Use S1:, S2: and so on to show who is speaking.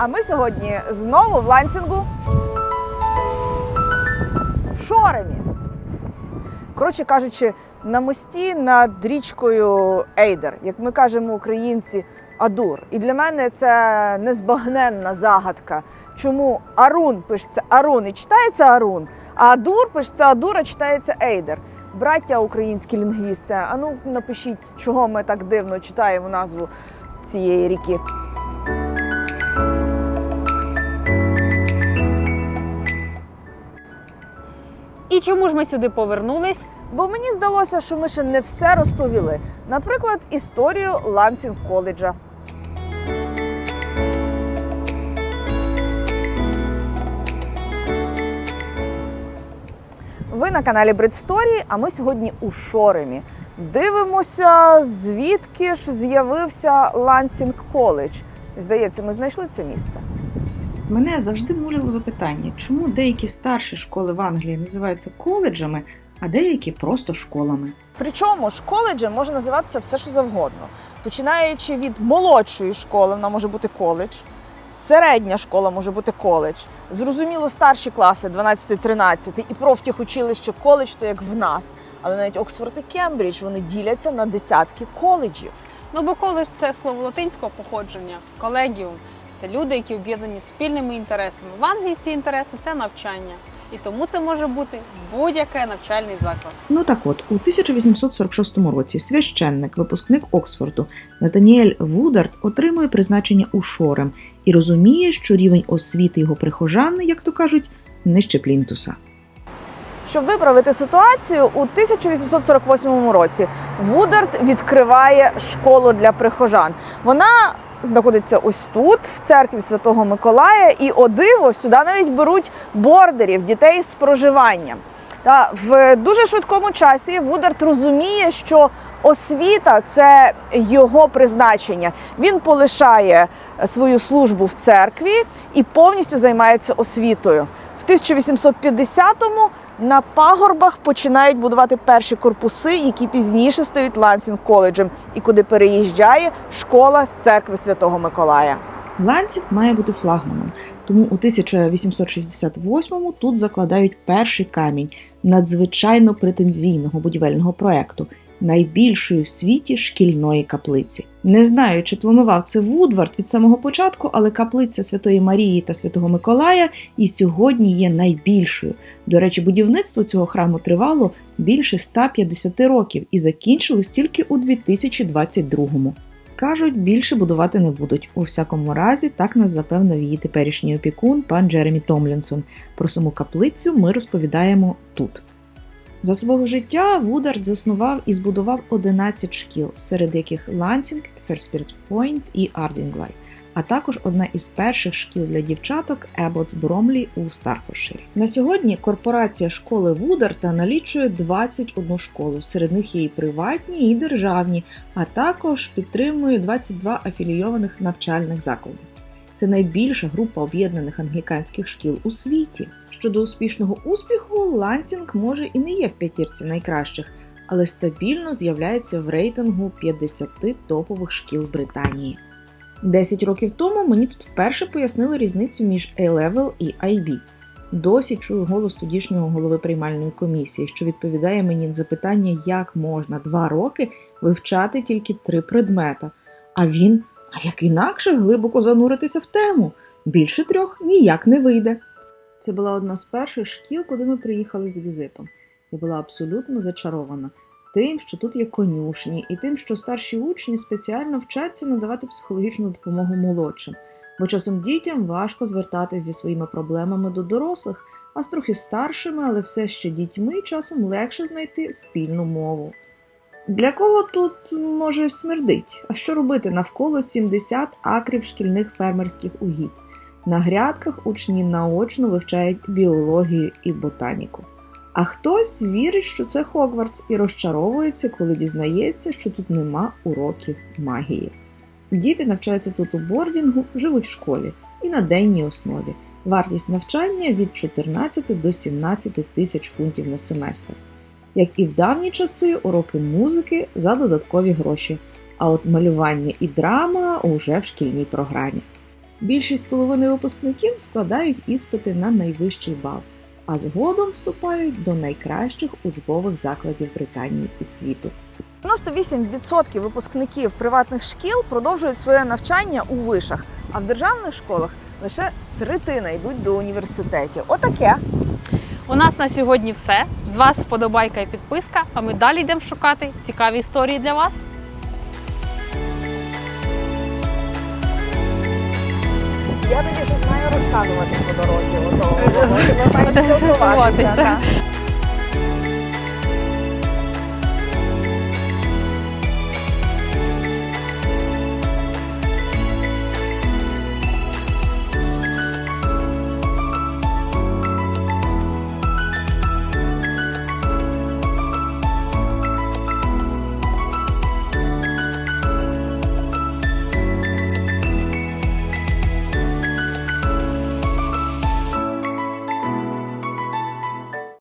S1: А ми сьогодні знову в лансінгу в Шоремі. Коротше кажучи, на мості над річкою Ейдер, як ми кажемо українці, Адур. І для мене це незбагненна загадка. Чому Арун пишеться Арун і читається Арун, а Адур пишеться Адур, а читається Ейдер. Браття українські лінгвісти, а ну напишіть, чого ми так дивно читаємо назву цієї ріки.
S2: І чому ж ми сюди повернулись?
S1: Бо мені здалося, що ми ще не все розповіли. Наприклад, історію Лансінг коледжа. Ви на каналі Бридсторії, а ми сьогодні у Шоремі. Дивимося, звідки ж з'явився Лансінг коледж. Здається, ми знайшли це місце.
S3: Мене завжди муляло запитання, чому деякі старші школи в Англії називаються коледжами, а деякі просто школами.
S1: Причому ж коледжем може називатися все, що завгодно. Починаючи від молодшої школи, вона може бути коледж, середня школа може бути коледж. Зрозуміло, старші класи, 12-13, і профтехучилище коледж, то як в нас. Але навіть Оксфорд і Кембридж вони діляться на десятки коледжів.
S2: Ну бо коледж це слово латинського походження, колегіум. Це люди, які об'єднані спільними інтересами. В Англії ці інтереси це навчання. І тому це може бути будь-який навчальний заклад.
S3: Ну так от, у 1846 році священник, випускник Оксфорду Натаніель Вудард отримує призначення у Шорем і розуміє, що рівень освіти його прихожан, як то кажуть, нижче плінтуса.
S1: Щоб виправити ситуацію, у 1848 році Вудард відкриває школу для прихожан. Вона знаходиться ось тут, в церкві Святого Миколая, і о диво сюди навіть беруть бордерів, дітей з проживанням. Та в дуже швидкому часі Вудард розуміє, що освіта це його призначення. Він полишає свою службу в церкві і повністю займається освітою. В 1850-му на пагорбах починають будувати перші корпуси, які пізніше стають Лансінг коледжем, і куди переїжджає школа з церкви Святого Миколая.
S3: Лансінг має бути флагманом, тому у 1868-му тут закладають перший камінь надзвичайно претензійного будівельного проекту найбільшої в світі шкільної каплиці. Не знаю, чи планував це Вудвард від самого початку, але каплиця Святої Марії та Святого Миколая і сьогодні є найбільшою. До речі, будівництво цього храму тривало більше 150 років і закінчилось тільки у 2022-му. Кажуть, більше будувати не будуть. У всякому разі, так нас запевнив її теперішній опікун, пан Джеремі Томлінсон. Про саму каплицю ми розповідаємо тут. За свого життя Вудард заснував і збудував 11 шкіл, серед яких Лансінг, Херспірт Пойнт і Ардінглай, а також одна із перших шкіл для дівчаток Еботс Бромлі у Старфорширі. На сьогодні корпорація школи Вударта налічує 21 школу, серед них є і приватні, і державні, а також підтримує 22 афілійованих навчальних заклади. Це найбільша група об'єднаних англіканських шкіл у світі. Щодо успішного успіху, Лансінг може і не є в п'ятірці найкращих, але стабільно з'являється в рейтингу 50 топових шкіл Британії. 10 років тому мені тут вперше пояснили різницю між A-Level і IB. Досі чую голос тодішнього голови приймальної комісії, що відповідає мені на запитання, як можна два роки вивчати тільки три предмета. А він, а як інакше глибоко зануритися в тему. Більше трьох ніяк не вийде. Це була одна з перших шкіл, куди ми приїхали з візитом. Я була абсолютно зачарована тим, що тут є конюшні, і тим, що старші учні спеціально вчаться надавати психологічну допомогу молодшим, бо часом дітям важко звертатись зі своїми проблемами до дорослих, а з трохи старшими, але все ще дітьми часом легше знайти спільну мову. Для кого тут може смердить? А що робити навколо 70 акрів шкільних фермерських угідь? На грядках учні наочно вивчають біологію і ботаніку. А хтось вірить, що це Хогвартс і розчаровується, коли дізнається, що тут нема уроків магії. Діти навчаються тут у бордінгу, живуть в школі і на денній основі. Вартість навчання від 14 до 17 тисяч фунтів на семестр. Як і в давні часи, уроки музики за додаткові гроші, а от малювання і драма уже в шкільній програмі. Більшість половини випускників складають іспити на найвищий бал, а згодом вступають до найкращих учбових закладів Британії і світу.
S1: 98% випускників приватних шкіл продовжують своє навчання у вишах, а в державних школах лише третина йдуть до університетів. Отаке.
S2: У нас на сьогодні все. З вас вподобайка і підписка, а ми далі йдемо шукати цікаві історії для вас.
S1: Я тобі щось маю розказувати по дорозі. Ото,
S2: Будемо
S1: ми
S2: спілкуватися.
S1: так.